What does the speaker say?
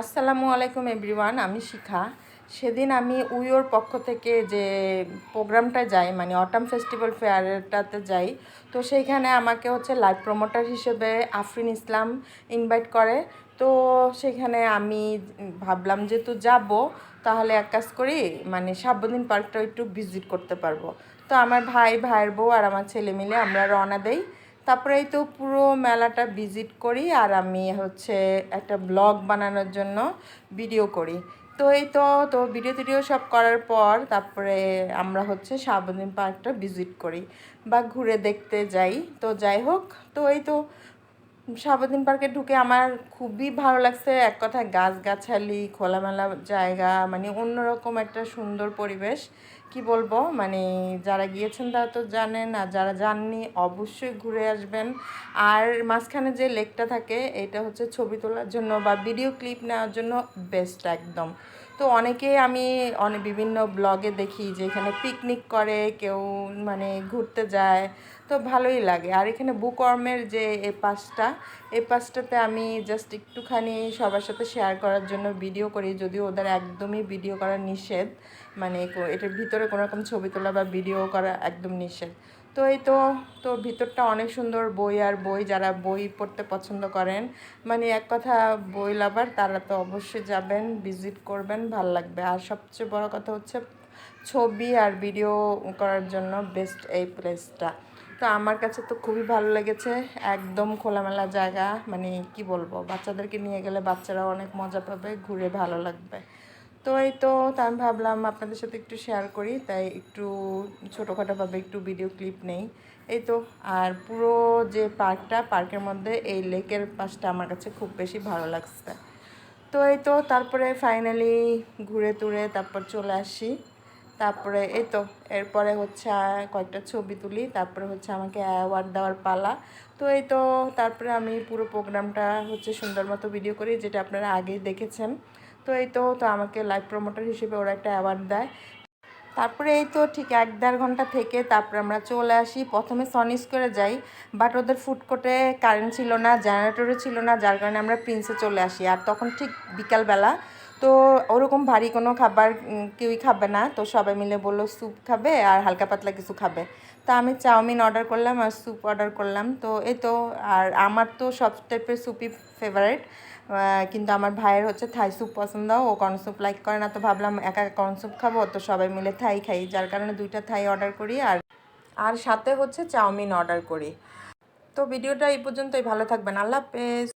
আসসালামু আলাইকুম এভরিওয়ান, আমি শিখা। সেদিন আমি উইওর পক্ষ থেকে যে প্রোগ্রামটা যাই মানে অটাম ফেস্টিভ্যাল ফেয়ারটাতে যাই, তো সেইখানে আমাকে হচ্ছে লাইভ প্রমোটার হিসেবে আফরিন ইসলাম ইনভাইট করে। তো সেখানে আমি ভাবলাম যেহেতু যাব, তাহলে এক কাজ করি মানে সাবদিন পার্কটা একটু ভিজিট করতে পারব। তো আমার ভাই, ভাইয়ের বউ আর আমার ছেলে মিলে আমরা রওনা দেই। তারপরে এই তো পুরো মেলাটা ভিজিট করি আর আমি হচ্ছে একটা ব্লগ বানানোর জন্য ভিডিও করি। তো এই তো তো ভিডিও টিডিও সব করার পর তারপরে আমরা হচ্ছে সাবধান পার্কটা ভিজিট করি বা ঘুরে দেখতে যাই। তো যাই হোক, তো এই তো সাবদিন পার্কে ঢুকে আমার খুবই ভালো লাগছে। এক কথায় গাছগাছালি, খোলামেলা জায়গা মানে অন্যরকম একটা সুন্দর পরিবেশ। কি বলব? মানে যারা গিয়েছেন তারা তো জানেন, আর যারা যাননি অবশ্যই ঘুরে আসবেন। আর মাঝখানে যে লেকটা থাকে, এটা হচ্ছে ছবি তোলার জন্য বা ভিডিও ক্লিপ নেওয়ার জন্য বেস্ট একদম। তো অনেকেই আমি অনেক বিভিন্ন ব্লগে দেখি যে এখানে পিকনিক করে, কেউ মানে ঘুরতে যায়, তো ভালোই লাগে। আর এখানে বুকর্মের যে এ পাশটা, এ পাশটাতে আমি জাস্ট একটুখানি সবার সাথে শেয়ার করার জন্য ভিডিও করি, যদিও ওদের একদমই ভিডিও করা নিষেধ। মানে এটার ভিতরে কোনো রকম ছবি তোলা বা ভিডিও করা একদম নিষেধ। তো এই তো তো ভিতরটা অনেক সুন্দর বই আর বই যারা বই পড়তে পছন্দ করেন মানে এক কথা বই লাভার, তারা তো অবশ্যই যাবেন, ভিজিট করবেন, ভালো লাগবে। আর সবচেয়ে বড় কথা হচ্ছে ছবি আর ভিডিও করার জন্য বেস্ট এই প্লেসটা। তো আমার কাছে তো খুবই ভালো লেগেছে, একদম খোলামেলা জায়গা মানে কি বলব, বাচ্চাদেরকে নিয়ে গেলে বাচ্চারাও অনেক মজা পাবে, ঘুরে ভালো লাগবে। তো এই তো আমি ভাবলাম আপনাদের সাথে একটু শেয়ার করি, তাই একটু ছোটোখাটোভাবে একটু ভিডিও ক্লিপ নেই। এই তো, আর পুরো যে পার্কটা পার্কের মধ্যে এই লেকের পাশটা আমার কাছে খুব বেশি ভালো লাগছে। তো এই তো, তারপরে ফাইনালি ঘুরে টুরে তারপর চলে আসি। তারপরে এই তো, এরপরে হচ্ছে কয়েকটা ছবি তুলি, তারপরে হচ্ছে আমাকে অ্যাওয়ার্ড দেওয়ার পালা। তো এই তো, তারপরে আমি পুরো প্রোগ্রামটা হচ্ছে সুন্দর মতো ভিডিও করি, যেটা আপনারা আগেই দেখেছেন। তো এই তো তো আমাকে লাইভ প্রমোটার হিসেবে ওরা একটা অ্যাওয়ার্ড দেয়। তারপরে এই তো ঠিক এক দেড় ঘণ্টা থেকে তারপরে আমরা চলে আসি। প্রথমে সনিস করে যাই বাট ওদের ফুড কোর্টে কারেন্ট ছিল না জেনারেটরও ছিল না, যার কারণে আমরা প্রিন্সে চলে আসি। আর তখন ঠিক বিকালবেলা তো ওরকম ভারী কোনো খাবার কেউই খাবে না। তো সবাই মিলে বলল, স্যুপ খাবে আর হালকা পাতলা কিছু খাবে। তা আমি চাউমিন অর্ডার করলাম আর স্যুপ অর্ডার করলাম। তো এই তো, আর আমার তো সব টাইপের স্যুপই ফেভারিট কিন্তু আমার ভাইয়ের হচ্ছে থাই স্যুপ পছন্দ। ও কর্ন স্যুপ লাইক করে না, তো ভাবলাম একা একা কর্ন স্যুপ খাব। তো সবাই মিলে থাই খাই, যার কারণে দুইটা থাই অর্ডার করি আর আর সাথে হচ্ছে চাউমিন অর্ডার করি। তো ভিডিওটা এই পর্যন্তই, ভালো থাকবেন, আল্লাহ হাফেজ।